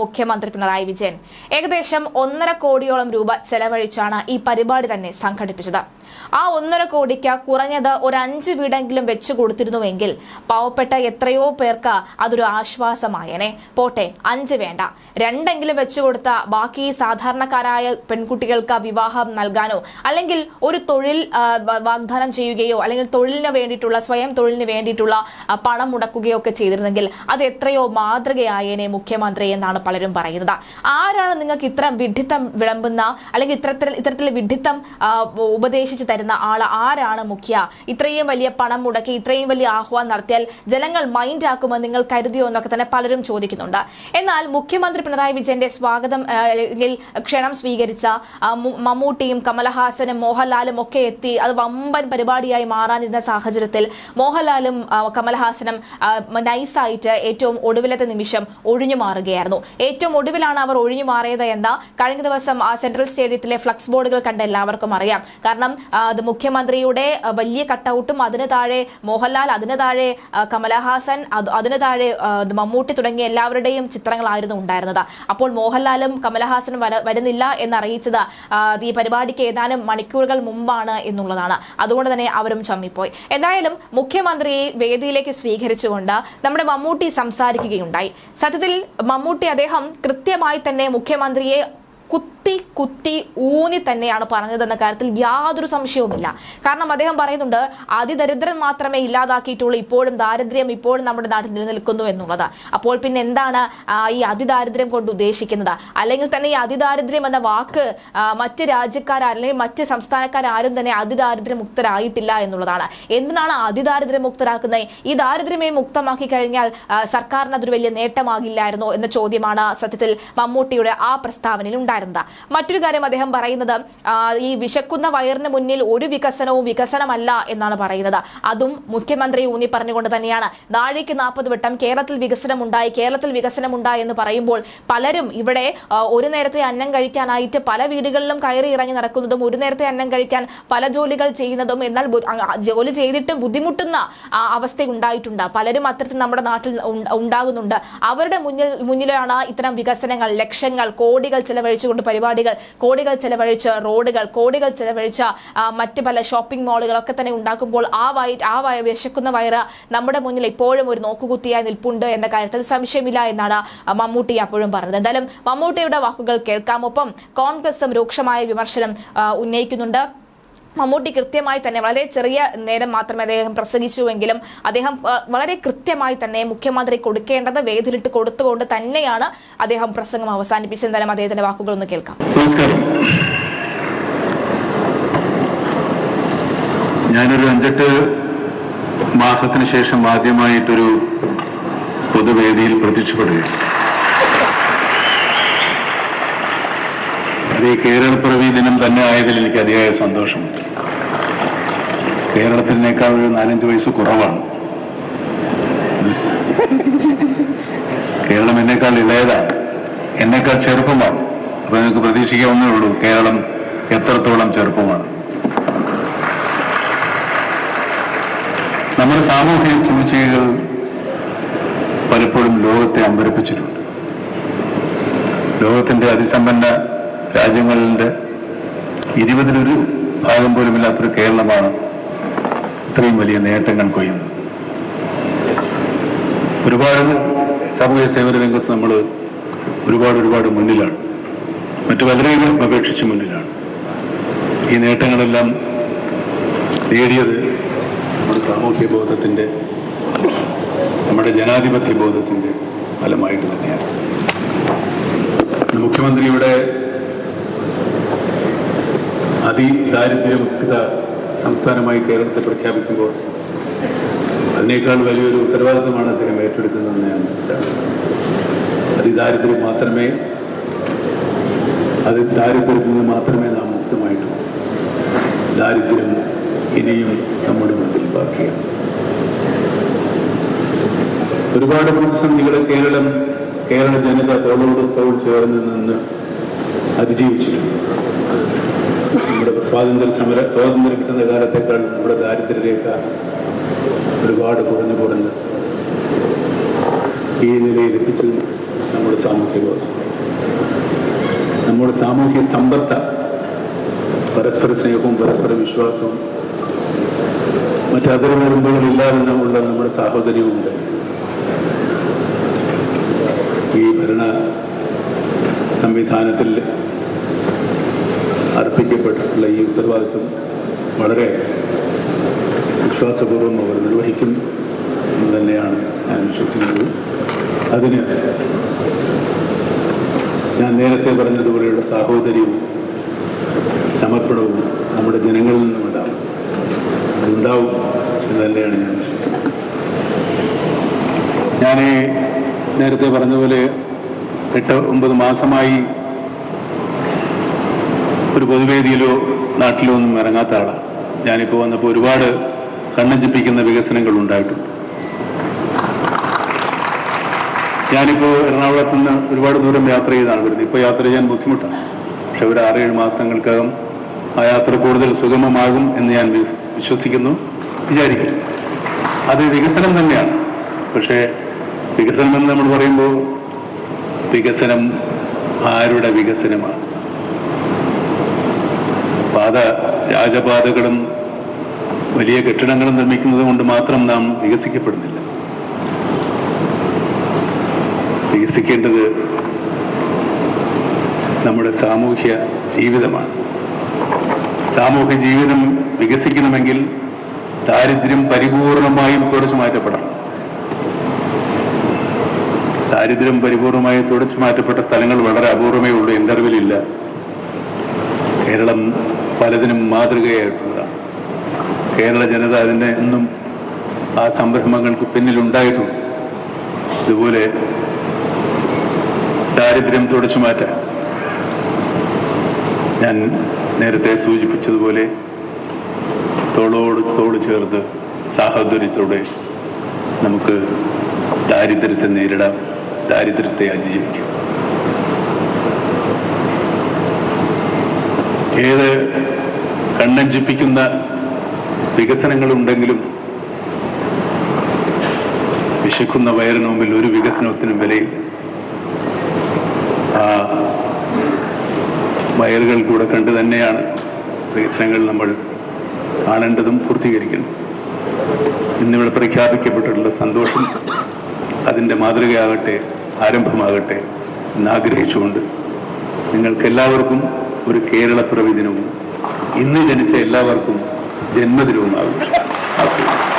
മുഖ്യമന്ത്രി പിണറായി വിജയൻ. ഏകദേശം ഒന്നര കോടിയോളം രൂപ ചെലവഴിച്ചാണ് ഈ പരിപാടി തന്നെ സംഘടിപ്പിച്ചത്. ആ ഒന്നര കോടിക്ക് കുറഞ്ഞത് ഒരു അഞ്ച് വീടെങ്കിലും വെച്ചു കൊടുത്തിരുന്നുവെങ്കിൽ പാവപ്പെട്ട എത്രയോ പേർക്ക് അതൊരു ആശ്വാസമായേനെ. പോട്ടെ അഞ്ച് വേണ്ട. രണ്ടെങ്കിലും വെച്ചു കൊടുത്ത ബാക്കി സാധാരണക്കാരായ പെൺകുട്ടികൾക്ക് വിവാഹം നൽകാനോ അല്ലെങ്കിൽ ഒരു തൊഴിൽ വാഗ്ദാനം ചെയ്യുകയോ അല്ലെങ്കിൽ തൊഴിലിന് വേണ്ടിയിട്ടുള്ള സ്വയം തൊഴിലിന് വേണ്ടിയിട്ടുള്ള പണം മുടക്കുകയോ ഒക്കെ ചെയ്തിരുന്നെങ്കിൽ അത് എത്രയോ മാതൃകയായേനെ മുഖ്യമന്ത്രി എന്നാണ് പലരും പറയുന്നത്. ആരാണ് നിങ്ങൾക്ക് ഇത്ര വിഡിത്തം വിളമ്പുന്ന അല്ലെങ്കിൽ ഇത്തരത്തിൽ ഇത്തരത്തിൽ വിഡിത്തം ഉപദേശിച്ച് തരുന്ന ആൾ ആരാണ് മുഖ്യ? ഇത്രയും വലിയ പണം മുടക്കി ഇത്രയും വലിയ ആഹ്വാനം നടത്തിയാൽ ജനങ്ങൾ മൈൻഡ് ആക്കുമെന്ന് നിങ്ങൾ കരുതിയോ എന്നൊക്കെ തന്നെ പലരും ചോദിക്കുന്നുണ്ട്. എന്നാൽ മുഖ്യമന്ത്രി പിണറായി വിജയന്റെ സ്വാഗതം അല്ലെങ്കിൽ ക്ഷണം സ്വീകരിച്ച മമ്മൂട്ടിയും കമലഹാസനും മോഹൻലാലും ഒക്കെ എത്തി അത് വമ്പൻ പരിപാടിയായി മാറാനിരുന്ന സാഹചര്യത്തിൽ മോഹൻലാലും കമലഹാസനും നൈസായിട്ട് ഏറ്റവും ഒടുവിലത്തെ നിമിഷം ഒഴിഞ്ഞു മാറുകയായിരുന്നു. ഏറ്റവും ഒടുവിലാണ് അവർ ഒഴിഞ്ഞു മാറിയത് എന്ന് കഴിഞ്ഞ ദിവസം സെൻട്രൽ സ്റ്റേഡിയത്തിലെ ഫ്ലക്സ് ബോർഡുകൾ കണ്ട എല്ലാവർക്കും അറിയാം. കാരണം അത് മുഖ്യമന്ത്രിയുടെ വലിയ കട്ടൗട്ടും അതിന് താഴെ മോഹൻലാൽ അതിന് താഴെ കമലഹാസൻ അതിന് താഴെ മമ്മൂട്ടി തുടങ്ങിയ എല്ലാവരുടെയും ചിത്രങ്ങളായിരുന്നു ഉണ്ടായിരുന്നത്. അപ്പോൾ മോഹൻലാലും കമലഹാസനും വരുന്നില്ല എന്നറിയിച്ചത് ഈ പരിപാടിക്ക് ഏതാനും മണിക്കൂറുകൾ മുമ്പാണ് എന്നുള്ളതാണ്. അതുകൊണ്ട് തന്നെ അവരും ചമ്മിപ്പോയി. എന്തായാലും മുഖ്യമന്ത്രിയെ വേദിയിലേക്ക് സ്വീകരിച്ചുകൊണ്ട് നമ്മുടെ മമ്മൂട്ടി സംസാരിക്കുകയുണ്ടായി. സത്യത്തിൽ മമ്മൂട്ടി അദ്ദേഹം കൃത്യമായി തന്നെ മുഖ്യമന്ത്രിയെ കുത്തി കുത്തി കുത്തി ഊന്നി തന്നെയാണ് പറഞ്ഞതെന്ന കാര്യത്തിൽ യാതൊരു സംശയവുമില്ല. കാരണം അദ്ദേഹം പറയുന്നുണ്ട് അതിദരിദ്രൻ മാത്രമേ ഇല്ലാതാക്കിയിട്ടുള്ളൂ ഇപ്പോഴും ദാരിദ്ര്യം ഇപ്പോഴും നമ്മുടെ നാട്ടിൽ നിലനിൽക്കുന്നു എന്നുള്ളത്. അപ്പോൾ പിന്നെ എന്താണ് ഈ അതിദാരിദ്ര്യം കൊണ്ട് ഉദ്ദേശിക്കുന്നത്? അല്ലെങ്കിൽ തന്നെ ഈ അതിദാരിദ്ര്യം എന്ന വാക്ക് മറ്റ് രാജ്യക്കാർ അല്ലെങ്കിൽ മറ്റ് സംസ്ഥാനക്കാരും തന്നെ അതിദാരിദ്ര്യ മുക്തരായിട്ടില്ല എന്നുള്ളതാണ്. എന്തിനാണ് അതിദാരിദ്ര്യ മുക്തരാക്കുന്നത്? ഈ ദാരിദ്ര്യമേ മുക്തമാക്കി കഴിഞ്ഞാൽ സർക്കാരിന് അതൊരു വലിയ നേട്ടമാകില്ലായിരുന്നോ എന്ന ചോദ്യമാണ് സത്യത്തിൽ മമ്മൂട്ടിയുടെ ആ പ്രസ്താവനയിൽ ഉണ്ടായിരുന്നത്. മറ്റൊരു കാര്യം അദ്ദേഹം പറയുന്നത് ഈ വിശക്കുന്ന വയറിന് മുന്നിൽ ഒരു വികസനവും വികസനമല്ല എന്നാണ് പറയുന്നത്. അതും മുഖ്യമന്ത്രി ഊന്നി പറഞ്ഞുകൊണ്ട് തന്നെയാണ്. നാഴേക്ക് നാൽപ്പത് വട്ടം കേരളത്തിൽ വികസനമുണ്ടായി കേരളത്തിൽ വികസനമുണ്ടായി എന്ന് പറയുമ്പോൾ പലരും ഇവിടെ ഒരു നേരത്തെ അന്നം കഴിക്കാനായിട്ട് പല വീടുകളിലും കയറി ഇറങ്ങി നടക്കുന്നതും ഒരു നേരത്തെ അന്നം കഴിക്കാൻ പല ജോലികൾ ചെയ്യുന്നതും എന്നാൽ ജോലി ചെയ്തിട്ട് ബുദ്ധിമുട്ടുന്ന അവസ്ഥ ഉണ്ടായിട്ടുണ്ട് പലരും അത്തരത്തിൽ നമ്മുടെ നാട്ടിൽ ഉണ്ട- ഉണ്ടാകുന്നുണ്ട്. അവരുടെ മുന്നിൽ മുന്നിലാണ് ഇത്തരം വികസനങ്ങൾ ലക്ഷങ്ങൾ കോടികൾ ചിലവഴിച്ചുകൊണ്ട് ചെലവഴിച്ചുകൊണ്ട് പരിപാടികൾ കോടികൾ ചെലവഴിച്ച് റോഡുകൾ കോടികൾ ചെലവഴിച്ച മറ്റ് പല ഷോപ്പിംഗ് മാളുകളൊക്കെ തന്നെ ഉണ്ടാക്കുമ്പോൾ ആ വയ ആ വയ വിശക്കുന്ന വയറ് നമ്മുടെ മുന്നിൽ ഇപ്പോഴും ഒരു നോക്കുകുത്തിയായി നിൽപ്പുണ്ട് എന്ന കാര്യത്തിൽ സംശയമില്ല എന്നാണ് മമ്മൂട്ടി അപ്പോഴും പറഞ്ഞത്. എന്തായാലും മമ്മൂട്ടിയുടെ വാക്കുകൾ കേൾക്കാം. ഒപ്പം കോൺഗ്രസും രൂക്ഷമായ വിമർശനം ഉന്നയിക്കുന്നുണ്ട്. മമ്മൂട്ടി കൃത്യമായി തന്നെ വളരെ ചെറിയ നേരം മാത്രമേ അദ്ദേഹം പ്രസംഗിച്ചുവെങ്കിലും അദ്ദേഹം വളരെ കൃത്യമായി തന്നെ മുഖ്യമന്ത്രി കൊടുക്കേണ്ടത് വേദിലിട്ട് കൊടുത്തുകൊണ്ട് തന്നെയാണ് അദ്ദേഹം പ്രസംഗം അവസാനിപ്പിച്ചത്. എന്തായാലും അദ്ദേഹത്തിന്റെ വാക്കുകൾ ഒന്ന് കേൾക്കാം ഞാനൊരു അഞ്ചെട്ട് മാസത്തിന് ശേഷം ആദ്യമായിട്ടൊരു പൊതുവേദിയിൽ പ്രത്യക്ഷപ്പെടുകയാണ്. ഈ കേരളപ്പിറവി ദിനം തന്നെ ആയതിൽ എനിക്ക് അതിയായ സന്തോഷമുണ്ട്. കേരളത്തിനേക്കാൾ ഒരു നാലഞ്ച് വയസ്സ് കുറവാണ്. കേരളം എന്നേക്കാൾ ഇളയതാണ്. എന്നേക്കാൾ ചെറുപ്പമാണ്. അപ്പൊ നിങ്ങൾക്ക് പ്രതീക്ഷിക്കാവുന്നേ ഉള്ളൂ കേരളം എത്രത്തോളം ചെറുപ്പമാണ്. നമ്മുടെ സാമൂഹിക സൂചികകൾ പലപ്പോഴും ലോകത്തെ അമ്പരപ്പിച്ചിട്ടുണ്ട്. ലോകത്തിന്റെ അതിസമ്പന്ന രാജ്യങ്ങളുടെ ഇരുപതിലൊരു ഭാഗം പോലും ഇല്ലാത്തൊരു കേരളമാണ് ഇത്രയും വലിയ നേട്ടങ്ങൾ കൊയ്യുന്നത്. ഒരുപാട് സാമൂഹ്യ സേവന രംഗത്ത് നമ്മൾ ഒരുപാട് ഒരുപാട് മുന്നിലാണ്. മറ്റു പലരെയും അപേക്ഷിച്ച് മുന്നിലാണ്. ഈ നേട്ടങ്ങളെല്ലാം നേടിയത് നമ്മുടെ സാമൂഹ്യ ബോധത്തിന്റെ നമ്മുടെ ജനാധിപത്യ ബോധത്തിന്റെ ഫലമായിട്ട് തന്നെയാണ്. മുഖ്യമന്ത്രിയുടെ അതിദാരിദ്ര്യമുക്ത സംസ്ഥാനമായി കേരളത്തെ പ്രഖ്യാപിക്കുമ്പോൾ അതിനേക്കാൾ വലിയൊരു ഉത്തരവാദിത്തമാണ് അദ്ദേഹം ഏറ്റെടുക്കുന്നതെന്ന് ഞാൻ മനസ്സിലാക്കുന്നു. അതിദാരിദ്ര്യം മാത്രമേ അത് ദാരിദ്ര്യത്തിൽ നിന്ന് മാത്രമേ നാം മുക്തമായിട്ടുള്ളൂ. ദാരിദ്ര്യം ഇനിയും നമ്മുടെ മുന്നിൽ ബാക്കിയാണ്. ഒരുപാട് പ്രതിസന്ധികളെ കേരളം കേരള ജനത തോളോട് തോൾ ചേർന്ന് നിന്ന് അതിജീവിച്ചിട്ടുണ്ട്. നമ്മുടെ സ്വാതന്ത്ര്യ സമര സ്വാതന്ത്ര്യം കിട്ടുന്ന കാലത്തേക്കാൾ നമ്മുടെ ദാരിദ്ര്യരേഖ ഒരുപാട് കുറഞ്ഞു കുറഞ്ഞ്. ഈ നിലയിൽ എത്തിച്ചത് നമ്മുടെ സാമൂഹ്യ ബോധം. നമ്മുടെ സാമൂഹ്യ സമ്പത്ത് പരസ്പര സ്നേഹവും പരസ്പര വിശ്വാസവും മറ്റതിർ വരുമ്പോഴില്ലാതെ നമ്മളുള്ള നമ്മുടെ സാഹോദര്യവും ഉണ്ട് ഈ ഭരണ സംവിധാനത്തിൽ അർപ്പിക്കപ്പെട്ടിട്ടുള്ള ഈ ഉത്തരവാദിത്വം വളരെ വിശ്വാസപൂർവം അവർ നിർവഹിക്കും എന്ന് തന്നെയാണ് ഞാൻ വിശ്വസിക്കുന്നത്. അതിന് ഞാൻ നേരത്തെ പറഞ്ഞതുപോലെയുള്ള സാഹോദര്യവും സമർപ്പണവും നമ്മുടെ ജനങ്ങളിൽ നിന്നും ഉണ്ടാവും അതുണ്ടാവും എന്ന് തന്നെയാണ് ഞാൻ വിശ്വസിക്കുന്നത്. ഞാൻ നേരത്തെ പറഞ്ഞതുപോലെ എട്ട് ഒമ്പത് മാസമായി ഒരു പൊതുവേദിയിലോ നാട്ടിലോ ഒന്നും ഇറങ്ങാത്ത ആളാണ് ഞാനിപ്പോൾ വന്നപ്പോൾ ഒരുപാട് കണ്ണഞ്ചിപ്പിക്കുന്ന വികസനങ്ങൾ ഉണ്ടായിട്ടുണ്ട് ഞാനിപ്പോൾ എറണാകുളത്ത് നിന്ന് ഒരുപാട് ദൂരം യാത്ര ചെയ്താണ് വരുന്നത് ഇപ്പോൾ യാത്ര ചെയ്യാൻ ബുദ്ധിമുട്ടാണ്. പക്ഷെ ഒരു ആറേഴ് മാസങ്ങൾക്കകം ആ യാത്ര കൂടുതൽ സുഗമമാകും എന്ന് ഞാൻ വിശ്വസിക്കുന്നു വിചാരിക്കുന്നു. അത് വികസനം തന്നെയാണ്. പക്ഷേ വികസനം എന്ന് നമ്മൾ പറയുമ്പോൾ വികസനം ആരുടെ വികസനമാണ്? പാത രാജപാതകളും വലിയ കെട്ടിടങ്ങളും നിർമ്മിക്കുന്നത് കൊണ്ട് മാത്രം നാം വികസിക്കപ്പെടുന്നില്ല. വികസിക്കേണ്ടത് നമ്മുടെ സാമൂഹ്യ ജീവിതമാണ്. സാമൂഹ്യ ജീവിതം വികസിക്കണമെങ്കിൽ ദാരിദ്ര്യം പരിപൂർണമായും തുടച്ചു മാറ്റപ്പെടണം. ദാരിദ്ര്യം പരിപൂർണമായും തുടച്ചു മാറ്റപ്പെട്ട സ്ഥലങ്ങൾ വളരെ അപൂർവമേ ഉള്ളൂ ഇന്റർവ്യൂലില്ല കേരളം പലതിനും മാതൃകയായിട്ടുള്ളതാണ്. കേരള ജനത അതിന്റെ എന്നും ആ സംരംഭങ്ങൾക്ക് പിന്നിലുണ്ടായിട്ടുണ്ട്. ഇതുപോലെ ദാരിദ്ര്യം തുടച്ചു മാറ്റാൻ ഞാൻ നേരത്തെ സൂചിപ്പിച്ചതുപോലെ തോളോട് തോട് ചേർത്ത് സാഹോദര്യത്തോടെ നമുക്ക് ദാരിദ്ര്യത്തെ നേരിടാം. ദാരിദ്ര്യത്തെ അതിജീവിക്കാം. ഏത് കണ്ണഞ്ചിപ്പിക്കുന്ന വികസനങ്ങളുണ്ടെങ്കിലും വിശക്കുന്ന വയറിന് മുമ്പിൽ ഒരു വികസനത്തിനും വിലയില്ല. ആ വയറുകൾ കൂടെ കണ്ടു തന്നെയാണ് വികസനങ്ങൾ നമ്മൾ കാണേണ്ടതും പൂർത്തീകരിക്കേണ്ടതും. ഇന്നിവിടെ പ്രഖ്യാപിക്കപ്പെട്ടിട്ടുള്ള സന്തോഷം അതിന്റെ മാതൃകയാകട്ടെ ആരംഭമാകട്ടെ എന്നാഗ്രഹിച്ചുകൊണ്ട് നിങ്ങൾക്ക് എല്ലാവർക്കും ഒരു കേരളപ്പിറവി ദിനവും ഇന്ന് ജനിച്ച എല്ലാവർക്കും ജന്മദിനവും ആഘോഷിക്കാം. ആസ്വദിക്കാം.